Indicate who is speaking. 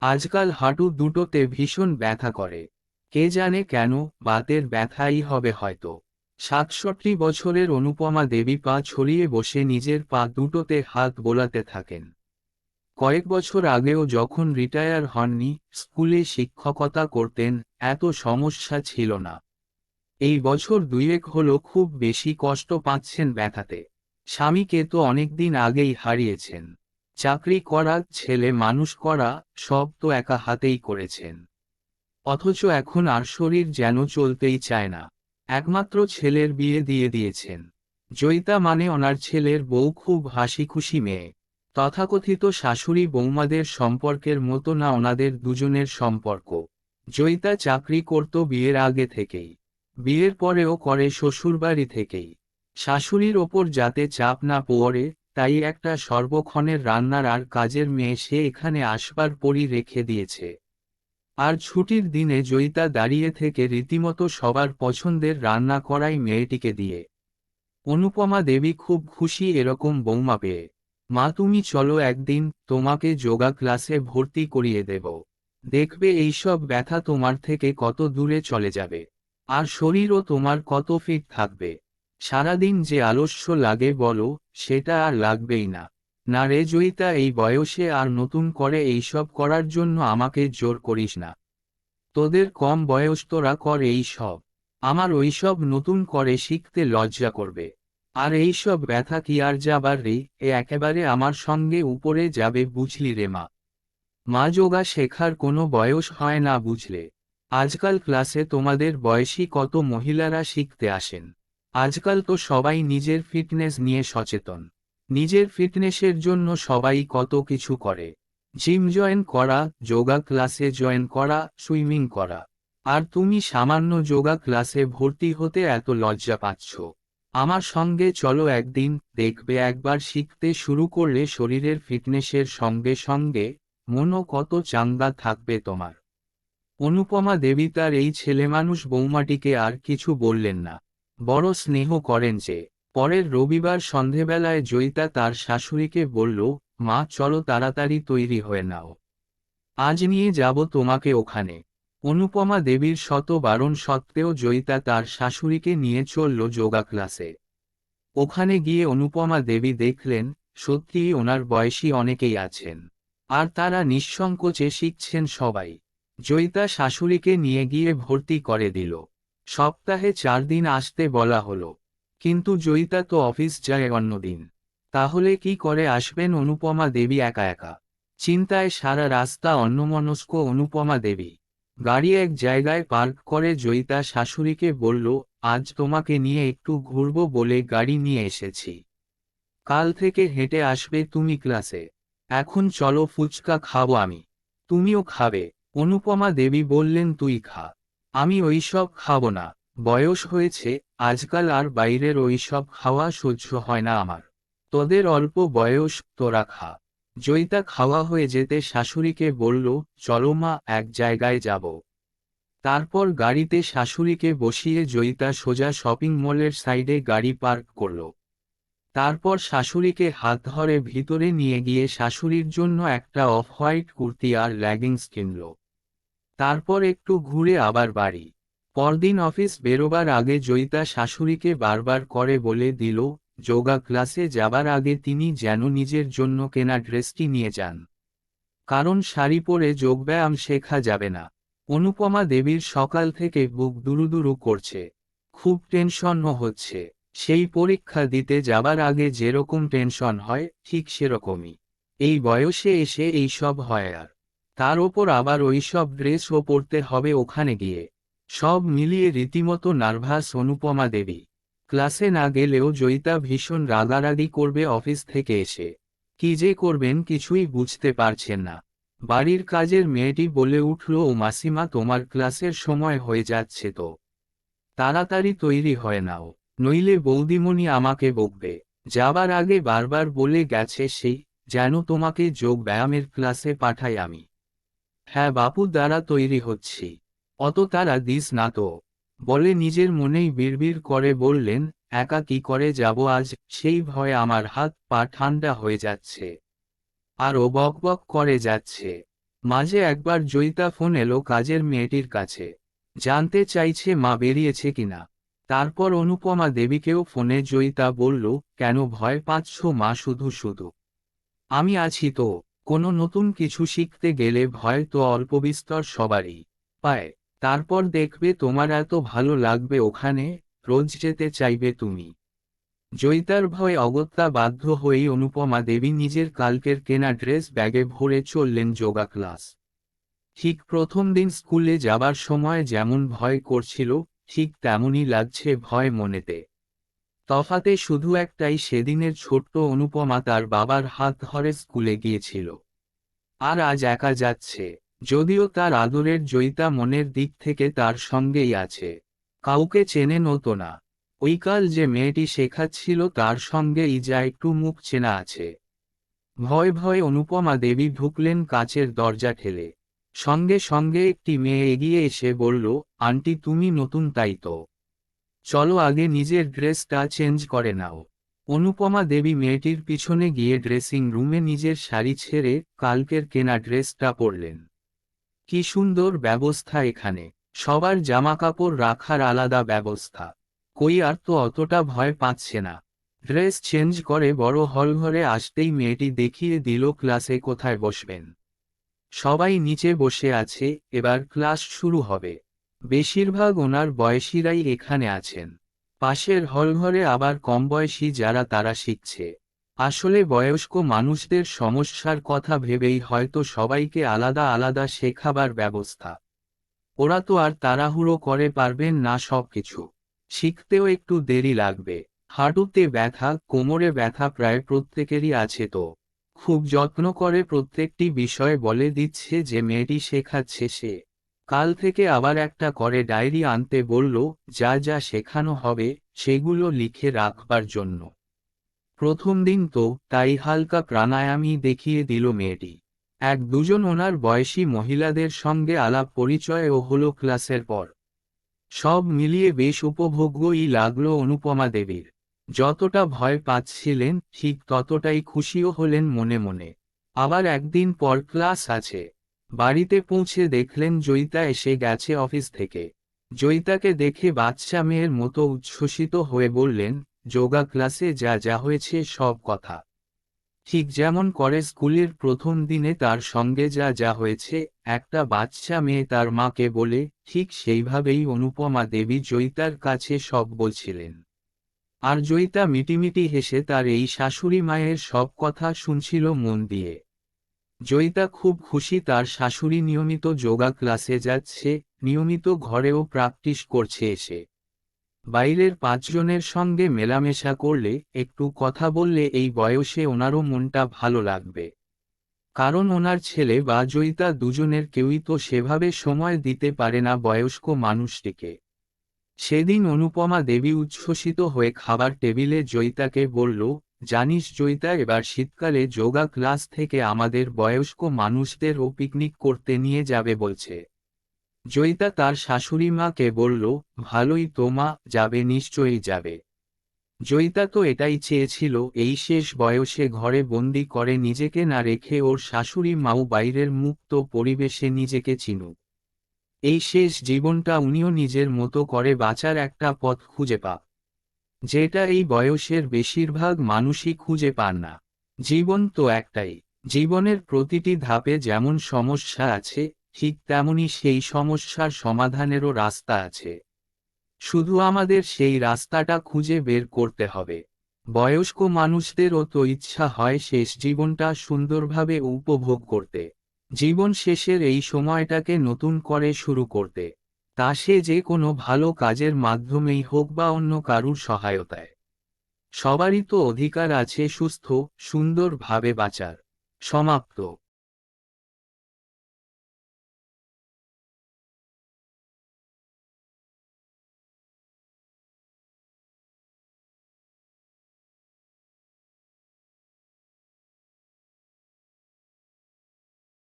Speaker 1: আজকাল হাঁটু দুটোতে ভীষণ ব্যথা করে। কে জানে কেন বাতের ব্যথাই হবে হয়তো। সাতষট্টি বছরের অনুপমা দেবী পা ছড়িয়ে বসে নিজের পা দুটোতে হাত বোলাতে থাকেন। কয়েক বছর আগেও যখন রিটায়ার হননি, স্কুলে শিক্ষকতা করতেন, এত সমস্যা ছিল না। এই বছর দুয়েক হলো খুব বেশি কষ্ট পাচ্ছেন ব্যথাতে। স্বামীকে তো অনেকদিন আগেই হারিয়েছেন। চাকরি করা, ছেলে মানুষ করা, সব তো একা হাতেই করেছেন। অথচ এখন আর শরীর যেন চলতেই চায় না। একমাত্র ছেলের বিয়ে দিয়ে দিয়েছেন। জয়িতা মানে ওনার ছেলের বউ খুব হাসি খুশি মেয়ে। তথাকথিত শাশুড়ি বৌমাদের সম্পর্কের মতো না ওনাদের দুজনের সম্পর্ক। জয়িতা চাকরি করত বিয়ের আগে থেকেই। বিয়ের পরেও করে শ্বশুরবাড়ি থেকেই। শাশুড়ির ওপর যাতে চাপ না পড়ে তাই একটা সর্বক্ষণের রান্নার আর কাজের মেয়ে সে এখানে আসবার পরই রেখে দিয়েছে। আর ছুটির দিনে জয়িতা দাঁড়িয়ে থেকে রীতিমতো সবার পছন্দের রান্না করাই মেয়েটিকে দিয়ে। অনুপমা দেবী খুব খুশি এরকম বৌমা পেয়ে। মা, তুমি চলো একদিন, তোমাকে যোগা ক্লাসে ভর্তি করিয়ে দেব। দেখবে এইসব ব্যথা তোমার থেকে কত দূরে চলে যাবে। আর শরীরও তোমার কত ফিট থাকবে। সারাদিন যে আলস্য লাগে বলো, সেটা আর লাগবেই না। না রে জয়িতা, এই বয়সে আর নতুন করে এইসব করার জন্য আমাকে জোর করিস না। তোদের কম বয়স তোরা কর এই সব। আমার ওইসব নতুন করে শিখতে লজ্জা করবে। আর এইসব ব্যথা কি আর যাবার রে? এ একেবারে আমার সঙ্গে উপরে যাবে বুঝলি রে মা। মা যোগা শেখার কোনো বয়স হয় না বুঝলে। আজকাল ক্লাসে তোমাদের বয়সী কত মহিলারা শিখতে আসেন। আজকাল তো সবাই নিজের ফিটনেস নিয়ে সচেতন। নিজের ফিটনেসের জন্য সবাই কত কিছু করে। জিম জয়েন করা, যোগা ক্লাসে জয়েন করা, সুইমিং করা। আর তুমি সামান্য যোগা ক্লাসে ভর্তি হতে এত লজ্জা পাচ্ছ। আমার সঙ্গে চলো একদিন, দেখবে একবার শিখতে শুরু করলে শরীরের ফিটনেসের সঙ্গে সঙ্গে মনও কত চাঙ্গা থাকবে তোমার। অনুপমা দেবী তার এই ছেলেমানুষ বৌমাটিকে আর কিছু বললেন না। বড় স্নেহ করেন যে, পরের রবিবার সন্ধেবেলায় জয়িতা তার শাশুড়িকে বলল, মা, চলো তাড়াতাড়ি তৈরি হয়ে নাও। আজ নিয়ে যাব তোমাকে ওখানে অনুপমা দেবীর শত বারণ সত্ত্বেও জয়িতা তার শাশুড়িকে নিয়ে চলল যোগা ক্লাসে। ওখানে গিয়ে অনুপমা দেবী দেখলেন, সত্যিই ওনার বয়সী অনেকেই আছেন। আর তারা নিঃসংকোচে শিখছেন সবাই। জয়িতা শাশুড়িকে নিয়ে গিয়ে ভর্তি করে দিল। সপ্তাহে চার দিন আসতে বলা হলো। কিন্তু জয়িতা তো অফিস যায় অন্যদিন তাহলে কি করে আসবেন অনুপমা দেবী একা একা? চিন্তায় সারা রাস্তা অন্যমনস্ক অনুপমা দেবী। গাড়ি এক জায়গায় পার্ক করে জয়িতা শাশুড়িকে বলল, আজ তোমাকে নিয়ে একটু ঘুরব বলে গাড়ি নিয়ে এসেছি। কাল থেকে হেঁটে আসবে তুমি ক্লাসে। এখন চলো ফুচকা খাব আমি। তুমিও খাবে। অনুপমা দেবী বললেন, তুই খা। আমি ওইসব খাব না। বয়স হয়েছে, আজকাল আর বাইরের ওইসব খাওয়া সহ্য হয় না আমার। তোদের অল্প বয়স, তোরা খা। জয়িতা খাওয়া হয়ে যেতে শাশুড়িকে বলল, চলো মা, এক জায়গায় যাব। তারপর গাড়িতে শাশুড়িকে বসিয়ে জয়িতা সোজা শপিং মলের সাইডে গাড়ি পার্ক করল। তারপর শাশুড়িকে হাত ধরে ভিতরে নিয়ে গিয়ে শাশুড়ির জন্য একটা অফ হোয়াইট কুর্তি আর ল্যাগিংস কিনল। তারপর একটু ঘুরে আবার বাড়ি। পরদিন অফিস বেরোবার আগে জয়িতা শাশুড়িকে বারবার করে বলে দিল, যোগা ক্লাসে যাবার আগে তিনি যেন নিজের জন্য কেনা ড্রেসটি নিয়ে যান। কারণ শাড়ি পরে যোগব্যায়াম শেখা যাবে না। অনুপমা দেবীর সকাল থেকে বুক দুরুদুরু করছে। খুব টেনশনও হচ্ছে। সেই পরীক্ষা দিতে যাবার আগে যেরকম টেনশন হয়, ঠিক সেরকমই। এই বয়সে এসে এই সব হয় আর তার ওপর আবার ওই সব ড্রেসও পরতে হবে ওখানে গিয়ে। সব মিলিয়ে রীতিমতো নার্ভাস অনুপমা দেবী। ক্লাসে না গেলেও জয়িতা ভীষণ রাগারাগি করবে অফিস থেকে এসে। কি যে করবেন কিছুই বুঝতে পারছেন না। বাড়ির কাজের মেয়েটি বলে উঠল, ও মাসিমা, তোমার ক্লাসের সময় হয়ে যাচ্ছে তো। তাড়াতাড়ি তৈরি হয় নাও। নইলে বৌদিমণি আমাকে বকবে। যাবার আগে বারবার বলে গেছে সেই, যেন তোমাকে যোগ ব্যায়ামের ক্লাসে পাঠাই আমি। হ্যাঁ বাপু দ্বারা তৈরি হচ্ছি। অত তারা দিস না তো। বলে নিজের মনেই বিড়বিড় করে বললেন, একা কি করে যাব আজ? সেই ভয়ে আমার হাত পা ঠান্ডা হয়ে যাচ্ছে। আর ও বক বক করে যাচ্ছে। মাঝে একবার জয়িতা ফোন এলো কাজের মেয়েটির কাছে। জানতে চাইছে মা বেরিয়েছে কিনা। তারপর অনুপমা দেবীকেও ফোনে জয়িতা বলল, কেন ভয় পাচ্ছ মা শুধু শুধু। আমি আছি তো। কোনো নতুন কিছু শিখতে গেলে ভয় তো অল্পবিস্তর সবারই। পায়। তারপর দেখবে তোমার এত ভালো লাগবে ওখানে, রোজ যেতে চাইবে তুমি। জয়িতার ভয়ে অগত্যা বাধ্য হয়েই অনুপমা দেবী নিজের কালকের কেনা ড্রেস ব্যাগে ভরে চললেন যোগা ক্লাস। ঠিক প্রথম দিন স্কুলে যাবার সময় যেমন ভয় করছিল, ঠিক তেমনই লাগছে ভয় মনেতে। তফাতে শুধু একটাই সেদিনের ছোট্ট অনুপমা তার বাবার হাত ধরে স্কুলে গিয়েছিল। আর আজ একা যাচ্ছে, যদিও তার আদরের জয়িতা মনের দিক থেকে তার সঙ্গেই আছে। কাউকে চেনে নতো না। ওইকাল যে মেয়েটি শেখাচ্ছিল তার সঙ্গে ইজা একটু মুখ চেনা আছে। ভয় ভয় অনুপমা দেবী ঢুকলেন কাচের দরজা ঠেলে। সঙ্গে সঙ্গে একটি মেয়ে এগিয়ে এসে বলল, আন্টি, তুমি নতুন তাই তো। চলো আগে নিজের ড্রেসটা চেঞ্জ করে নাও। অনুপমা দেবী মেয়েটির পিছনে গিয়ে ড্রেসিং রুমে নিজের শাড়ি ছেড়ে কালকের কেনা ড্রেসটা পরলেন। কি সুন্দর ব্যবস্থা এখানে। সবার জামাকাপড় রাখার আলাদা ব্যবস্থা। কই আর তো অতটা ভয় পাচ্ছে না। ড্রেস চেঞ্জ করে বড় হল ঘরে আসতেই মেয়েটি দেখিয়ে দিল ক্লাসে কোথায় বসবেন। সবাই নিচে বসে আছে, এবার ক্লাস শুরু হবে। বেশিরভাগ ওনার বয়সীরাই এখানে আছেন। পাশের হলঘরে আবার কম বয়সী যারা তারা শিখছে। আসলে বয়স্ক মানুষদের সমস্যার কথা ভেবেই হয়তো সবাইকে আলাদা আলাদা শেখাবার ব্যবস্থা। ওরা তো আর তাড়াহুড়ো করে পারবেন না সবকিছু। শিখতেও একটু দেরি লাগবে। হাঁটুতে ব্যথা, কোমরে ব্যথা প্রায় প্রত্যেকেরই আছে তো। খুব যত্ন করে প্রত্যেকটি বিষয় বলে দিচ্ছে যে মেয়েটি শেখাচ্ছে সে। কাল থেকে আবার একটা করে ডায়েরি আনতে বলল, যা যা শেখানো হবে, সেগুলো লিখে রাখবার জন্য। প্রথম দিন তো, তাই হালকা প্রাণায়ামই দেখিয়ে দিল মেয়েটি। এক দুজন ওনার বয়সী মহিলাদের সঙ্গে আলাপ পরিচয় ও হলো ক্লাসের পর। সব মিলিয়ে বেশ উপভোগ্যই লাগল অনুপমা দেবীর। যতটা ভয় পাচ্ছিলেন, ঠিক ততটাই খুশিও হলেন মনে মনে। আবার একদিন পর ক্লাস আছে। বাড়িতে পৌঁছে দেখলেন জয়িতা এসে গেছে অফিস থেকে। জয়িতাকে দেখে বাচ্চা মেয়ের মতো উচ্ছ্বসিত হয়ে বললেন, যোগা ক্লাসে যা যা হয়েছে সব কথা। ঠিক যেমন করে স্কুলের প্রথম দিনে তার সঙ্গে যা যা হয়েছে, একটা বাচ্চা মেয়ে তার মাকে বলে, ঠিক সেইভাবেই অনুপমা দেবী জয়িতার কাছে সব বলছিলেন। আর জয়িতা মিটিমিটি হেসে তার এই শাশুড়ি মায়ের সব কথা শুনছিল মন দিয়ে। জয়িতা খুব খুশি তার শাশুড়ি নিয়মিত যোগা ক্লাসে যাচ্ছে, নিয়মিত ঘরেও প্র্যাকটিস করছে এসে। বাইরের পাঁচজনের সঙ্গে মেলামেশা করলে, একটু কথা বললে এই বয়সে ওনারও মনটা ভালো লাগবে। কারণ ওনার ছেলে বা জয়িতা দুজনের কেউই তো সেভাবে সময় দিতে পারে না বয়স্ক মানুষটিকে। সেদিন অনুপমা দেবী উচ্ছ্বসিত হয়ে খাবার টেবিলে জয়িতাকে বলল জানিস জয়িতা এবার শীতকালে যোগা ক্লাস থেকে আমাদের বয়স্ক মানুষদেরও পিকনিক করতে নিয়ে যাবে বলছে। জয়িতা তার শাশুড়ি মাকে বলল, ভালোই তো মা, যাবে নিশ্চয়ই যাবে। জয়িতা তো এটাই চেয়েছিল, এই শেষ বয়সে ঘরে বন্দি করে নিজেকে না রেখে ওর শাশুড়ি মাও বাইরের মুক্ত পরিবেশে নিজেকে চিনুক। এই শেষ জীবনটা উনিও নিজের মতো করে বাঁচার একটা পথ খুঁজে পা যেটা এই বয়সের বেশিরভাগ মানুষই খুঁজে পান না। জীবন তো একটাই। জীবনের প্রতিটি ধাপে যেমন সমস্যা আছে, ঠিক তেমনি সেই সমস্যার সমাধানেরও রাস্তা আছে। শুধু আমাদের সেই রাস্তাটা খুঁজে বের করতে হবে। বয়স্ক মানুষদেরও তো ইচ্ছা হয় শেষ জীবনটা সুন্দরভাবে উপভোগ করতে। জীবন শেষের এই সময়টাকে নতুন করে শুরু করতে। তা সে যে কোনো ভালো কাজের মাধ্যমেই হোক বা অন্য কারুর সহায়তায়। সবারই তো অধিকার আছে সুস্থ, সুন্দরভাবে বাঁচার। সমাপ্ত।